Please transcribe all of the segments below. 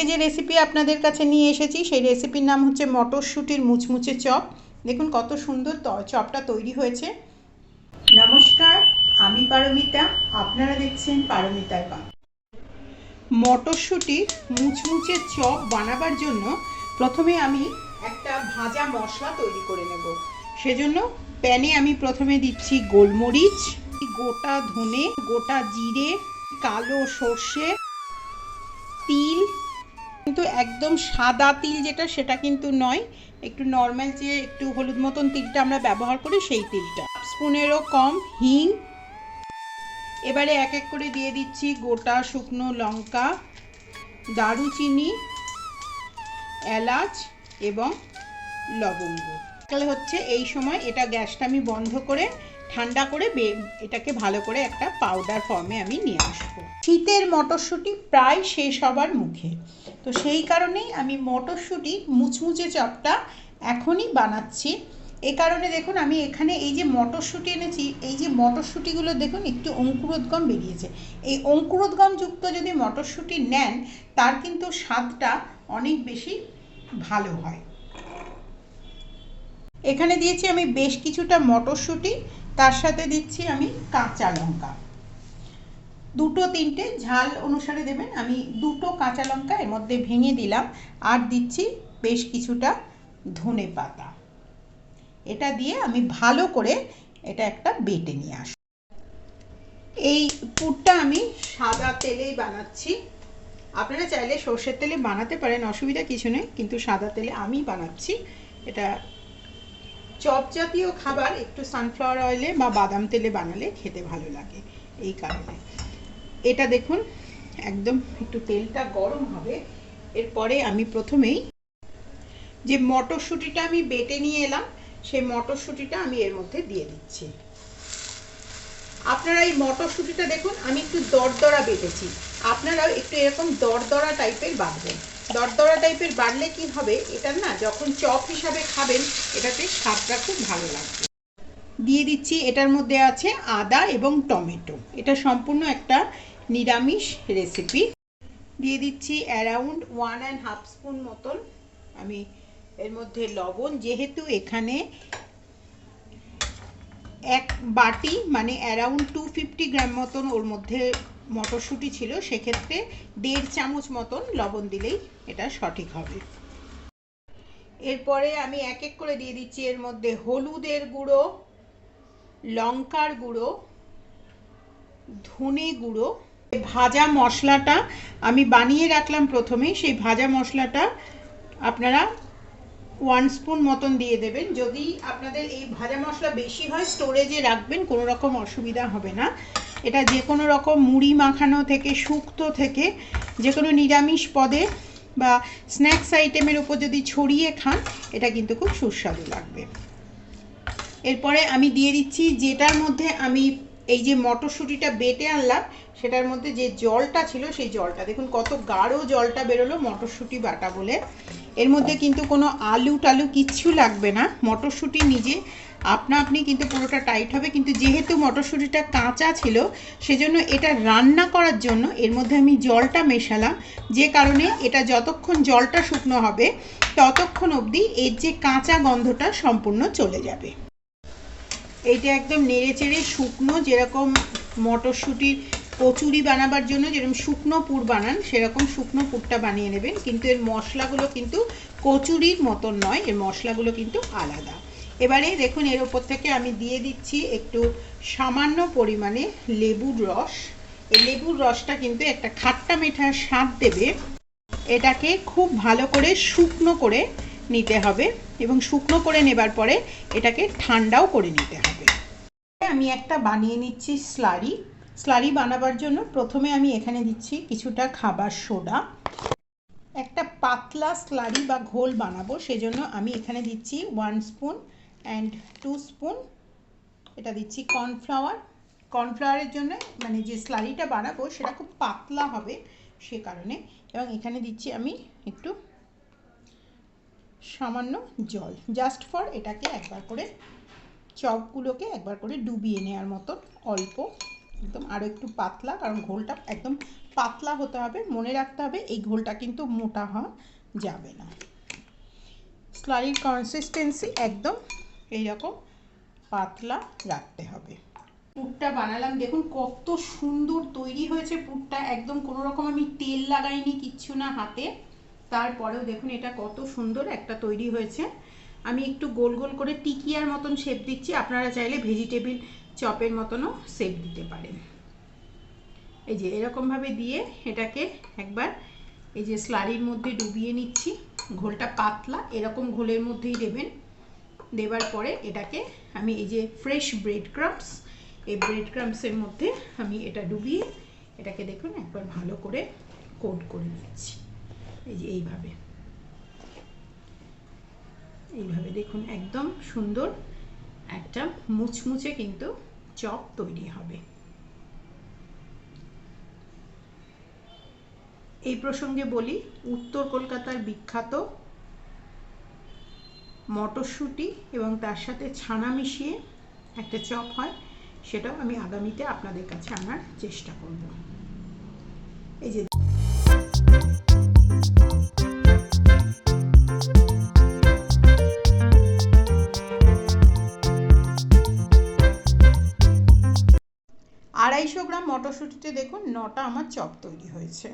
আজকে যে রেসিপি আপনাদের কাছে নিয়ে এসেছি, সেই রেসিপির নাম হচ্ছে মটরশুঁটির মুচমুচে চপ। দেখুন কত সুন্দর চপটা তৈরি হয়েছে। নমস্কার, আমি পারমিতা। আপনারা দেখছেন পারমিতার পা মটরশুঁটির মুচমুচে চপ বানাবার জন্য প্রথমে আমি একটা ভাজা মশলা তৈরি করে নেব। সেজন্য প্যানে আমি প্রথমে দিচ্ছি গোলমরিচ, গোটা ধনে, গোটা জিরে, কালো সর্ষে, তিল কিন্তু একদম সাদা তিল যেটা, সেটা কিন্তু নয়। একটু নর্মাল যে একটু হলুদ মতন তিলটা আমরা ব্যবহার করি, সেই তিলটা। স্পুনেরও কম, হিং। এবারে এক এক করে দিয়ে দিচ্ছি গোটা শুকনো লঙ্কা, দারুচিনি, এলাচ এবং লবঙ্গ। তাহলে হচ্ছে এই সময় এটা গ্যাসটা আমি বন্ধ করে, ঠান্ডা করে এটাকে ভালো করে একটা পাউডার ফর্মে আমি নিয়ে আসব। শীতের মটরশুঁটি প্রায় শেষ হবার মুখে। তো সেই কারণেই আমি মটরশুঁটি, মুচমুচে চপটা এখনই বানাচ্ছি। এ কারণে দেখুন, আমি এখানে এই যে মটরশুঁটি এনেছি, এই যে মটরশুঁটিগুলো দেখুন, একটু অঙ্কুরোদ্গম বেরিয়েছে। এই অঙ্কুরোদ্গম যুক্ত যদি মটরশুঁটি নেন, তার কিন্তু স্বাদটা অনেক বেশি ভালো হয়। এখানে দিয়েছি আমি বেশ কিছুটা মটরশুঁটি, তার সাথে দিচ্ছি আমি কাঁচা লঙ্কা। দুটো তিনটে ঝাল অনুসারে দেবেন। আমি দুটো কাঁচা লঙ্কা এর মধ্যে ভেঙে দিলাম। আর দিচ্ছি বেশ কিছুটা ধনে পাতা। এটা দিয়ে আমি ভালো করে এটা একটা বেটে নিয়ে আসব এই পুরটা আমি সাদা তেলেই বানাচ্ছি। আপনারা চাইলে সর্ষের তেলে বানাতে পারেন, অসুবিধা কিছু নেই। কিন্তু সাদা তেলে আমি বানাচ্ছি। এটা চপ জাতীয় খাবার, একটু সানফ্লাওয়ার অয়েলে বা বাদাম তেলে বানালে খেতে ভালো লাগে। এই কারণে। এটা দেখুন, একদম একটু তেলটা গরম হবে। এরপরে আমি প্রথমেই যে মটরশুঁটিটা আমি বেটে নিয়ে এলাম, সেই মটরশুঁটিটা আমি এর মধ্যে দিয়ে দিচ্ছি। আপনারা এই মটরশুঁটিটা দেখুন, আমি একটু দরদরা বেটেছি। আপনারাও একটু এরকম দরদরা টাইপের বাটবেন। দরদরা টাইপের বাড়লে কি হবে এটা না যখন চপ হিসাবে খাবেন, এটাতে স্বাদটা খুব ভালো লাগবে। দিয়ে দিচ্ছি, এটার মধ্যে আছে আদা এবং টমেটো। এটা সম্পূর্ণ একটা নিরামিষ রেসিপি দিয়ে দিচ্ছি around one and half spoon মতন আমি এর মধ্যে লবণ। যেহেতু এখানে এক বাটি মানে অ্যারাউন্ড টু ফিফটি গ্রাম মতন ওর মধ্যে মটরশুঁটি ছিল, সেক্ষেত্রে দেড় চামচ মতন লবণ দিলেই এটা সঠিক হবে। এরপরে আমি এক এক করে দিয়ে দিচ্ছি এর মধ্যে হলুদের গুঁড়ো, লঙ্কার গুঁড়ো, ধনে গুঁড়ো ভাজা মশলাটা আমি বানিয়ে রাখলাম প্রথমে সেই ভাজা মশলাটা আপনারা ওয়ান স্পুন মতন দিয়ে দেবেন। যদি আপনাদের এই ভাজা মশলা বেশি হয় স্টোরেজে রাখবেন, কোনো রকম অসুবিধা হবে না। এটা যে কোনো রকম মুড়ি মাখানো থেকে, শুক্তো থেকে, যে কোনো নিরামিষ পদে বা স্ন্যাক্স আইটেমের উপর যদি ছড়িয়ে খান, এটা কিন্তু খুব সুস্বাদু লাগবে। এরপরে আমি দিয়ে দিচ্ছি, যেটার মধ্যে আমি এই যে মটরশুঁটিটা বেটে আনলাম সেটার মধ্যে যে জলটা ছিল সেই জলটা। দেখুন কত গাঢ় জলটা বেরোলো মটরশুঁটি বাটা বলে। এর মধ্যে কিন্তু কোনো আলু টালু কিচ্ছু লাগবে না। মটরশুঁটি নিজে আপনা আপনি কিন্তু পুরোটা টাইট হবে। কিন্তু যেহেতু মটরশুঁটিটা কাঁচা ছিল, সেজন্য এটা রান্না করার জন্য এর মধ্যে আমি জলটা মেশালাম। যে কারণে এটা যতক্ষণ জলটা শুকনো হবে, ততক্ষণ অবধি এর যে কাঁচা গন্ধটা সম্পূর্ণ চলে যাবে। এইটা একদম নেড়ে চেড়ে শুকনো যেরকম মটরশুঁটির কচুরি বানাবার জন্য যেরকম শুকনো পুর বানান, সেরকম শুকনো পুরটা বানিয়ে নেবেন। কিন্তু এর মশলাগুলো কিন্তু কচুরির মতন নয়, এর মশলাগুলো কিন্তু আলাদা। এবারে দেখুন, এর ওপর থেকে আমি দিয়ে দিচ্ছি একটু সামান্য পরিমাণে লেবুর রস। এই লেবুর রসটা কিন্তু একটা খাট্টা মেঠার স্বাদ দেবে। এটাকে খুব ভালো করে শুকনো করে নিতে হবে এবং শুকনো করে নেবার পরে এটাকে ঠান্ডাও করে নিতে হবে। আমি একটা বানিয়ে নিচ্ছি স্লারি। স্লারি বানাবার জন্য প্রথমে আমি এখানে দিচ্ছি কিছুটা খাবার সোডা। একটা পাতলা স্লারি বা ঘোল বানাবো, সেজন্য আমি এখানে দিচ্ছি one spoon and two spoon এটা দিচ্ছি কর্নফ্লাওয়ার কর্নফ্লাওয়ারের জন্য মানে যে স্লারিটা বানাবো, সেটা খুব পাতলা হবে সে কারণে। এবং এখানে দিচ্ছি আমি একটু সামান্য জল। জাস্ট ফর এটাকে একবার করে, চপগুলোকে একবার করে ডুবিয়ে নেওয়ার মতন, অল্প। একদম আরও একটু পাতলা, কারণ ঘোলটা একদম পাতলা হতে হবে, মনে রাখতে হবে এই ঘোলটা কিন্তু মোটা হওয়া যাবে না। স্লারির কনসিস্টেন্সি একদম এইরকম পাতলা রাখতে হবে। পুরটা বানালাম, দেখুন কত সুন্দর তৈরি হয়েছে পুরটা, একদম কোনো রকম আমি তেল লাগাইনি কিচ্ছু না হাতে। তারপরেও দেখুন এটা কত সুন্দর একটা তৈরি হয়েছে। আমি একটু গোল গোল করে টিকিয়ার মতন শেপ দিচ্ছি, আপনারা চাইলে ভেজিটেবিল চপের মতনও সেপ দিতে পারেন। এই যে এরকমভাবে দিয়ে এটাকে একবার এই যে স্লারির মধ্যে ডুবিয়ে নিচ্ছি, ঘোলটা পাতলা, এরকম ঘোলের মধ্যেই দেবেন। দেবার পরে এটাকে আমি এই যে ফ্রেশ ব্রেড ক্রাম্পস এই ব্রেড ক্রাম্পসের মধ্যে আমি এটা ডুবিয়ে এটাকে দেখুন একবার ভালো করে কোট করে নিচ্ছি। এই যে এইভাবে। এইভাবে দেখুন একদম সুন্দর একটা মুচমুচে কিন্তু চপ তৈরি হবে। এই প্রসঙ্গে বলি, উত্তর কলকাতার বিখ্যাত মটরশুঁটি এবং তার সাথে ছানা মিশিয়ে একটা চপ হয়, সেটাও আমি আগামীতে আপনাদের কাছে আনার চেষ্টা করব। এই যে আড়াইশো গ্রাম মটরশুঁটিতে দেখুন নটা আমার চপ তৈরি হয়েছে।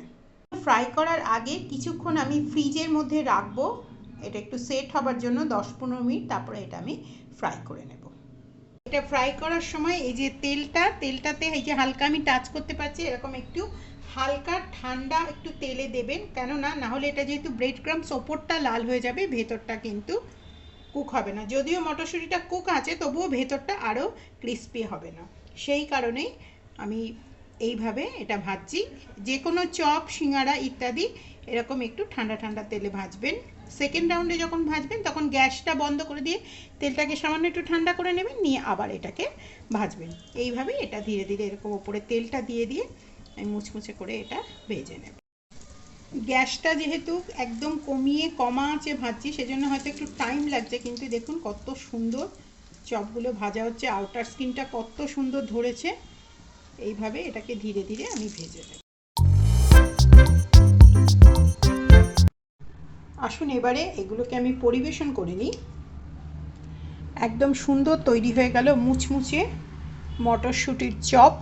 ফ্রাই করার আগে কিছুক্ষণ আমি ফ্রিজের মধ্যে রাখব। এটা একটু সেট হবার জন্য দশ পনেরো মিনিট, তারপরে এটা আমি ফ্রাই করে নেব। এটা ফ্রাই করার সময় এই যে তেলটা, তেলটাতে এই যে হালকা আমি টাচ করতে পারছি, এরকম একটু হালকা ঠান্ডা একটু তেলে দেবেন। কেননা, না হলে এটা যেহেতু ব্রেড ক্রামস ওপরটা লাল হয়ে যাবে, ভেতরটা কিন্তু কুক হবে না। যদিও মটরশুঁটিটা কুক আছে, তবুও ভেতরটা আরও ক্রিস্পি হবে না। সেই কারণেই আমি এইভাবে এটা ভাজছি। যে কোনো চপ সিঙ্গারা ইত্যাদি এরকম একটু ঠান্ডা ঠান্ডা তেলে ভাজবেন। সেকেন্ড রাউন্ডে যখন ভাজবেন, তখন গ্যাসটা বন্ধ করে দিয়ে তেলটাকে সামান্য একটু ঠান্ডা করে নেবেন, নিয়ে আবার এটাকে ভাজবেন। এইভাবে এটা ধীরে ধীরে এরকম ওপরে তেলটা দিয়ে দিয়ে আমি মুচমুচে করে এটা ভেজে নেব। গ্যাসটা যেহেতু একদম কমিয়ে কমা আছে ভাজছি, সেজন্য হয়তো একটু টাইম লাগছে, কিন্তু দেখুন কত সুন্দর চপগুলো ভাজা হচ্ছে আউটার স্কিনটা কত সুন্দর ধরেছে। এইভাবে এটাকে ধীরে ধীরে আমি ভেজে নেব। আসুন এবারে এগুলোকে আমি পরিবেশন করে নিই। একদম সুন্দর তৈরি হয়ে গেল মুচমুচে মটরশুঁটির চপ।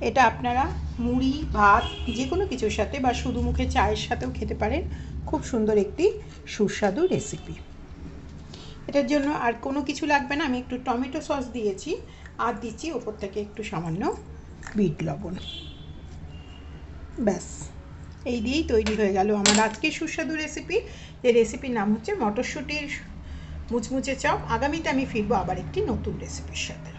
এটা আপনারা মুড়ি, ভাত, যে কোনো কিছুর সাথে বা শুধু মুখে চায়ের সাথেও খেতে পারেন। খুব সুন্দর একটি সুস্বাদু রেসিপি। এটার জন্য আর কোনো কিছু লাগবে না। আমি একটু টমেটো সস দিয়েছি আর দিচ্ছি ওপর থেকে একটু সামান্য বিট লবণ। ব্যাস, এই দিয়েই তৈরি হয়ে গেল আমার আজকের সুস্বাদু রেসিপি যে রেসিপির নাম হচ্ছে মটরশুঁটির মুচমুচে চপ। আগামীতে আমি ফিরবো আবার একটি নতুন রেসিপির সাথে।